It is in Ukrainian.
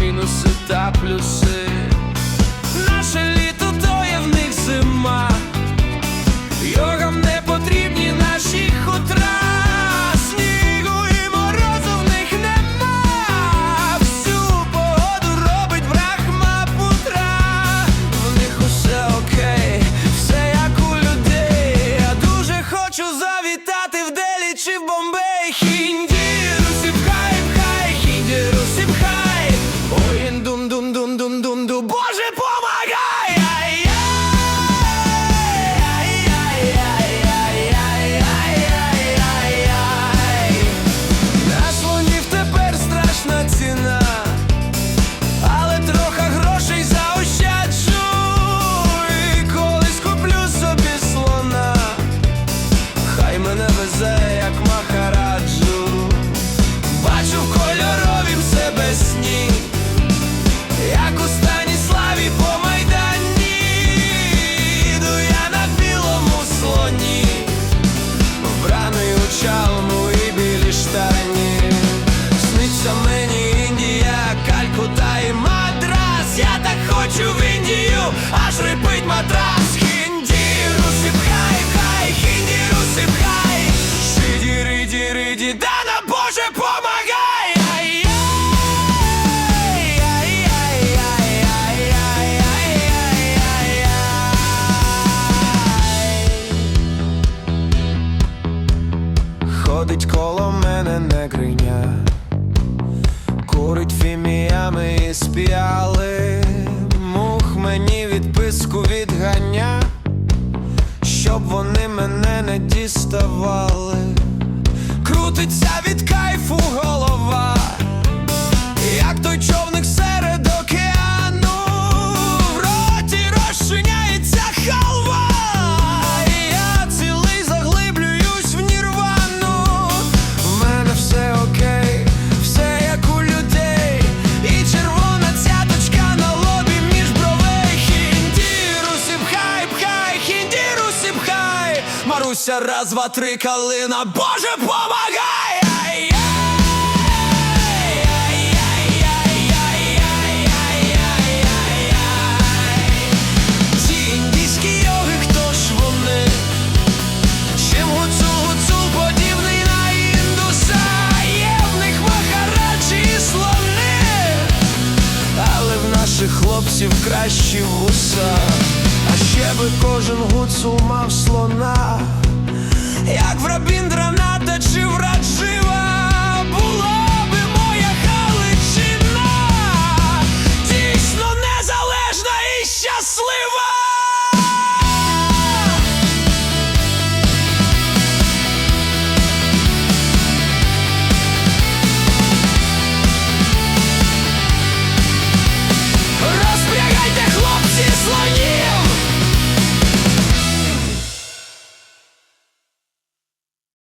мінуси та плюси. Наше літо хочу в Індію, аж рипить матрас. Хіндіру сипхай, хай, хіндіру сипхай. Шиді, риді, риді, да на Боже помагай. Ходить коло мене негриня Курить фіміями і спіали мене Маруся, раз, два, три, калина, Боже, помагай! Хлопців кращі вуса. А ще би кожен гуцул мав слона, як в рабін драната чи враджива була би моя Галичина, дійсно незалежна і щаслива.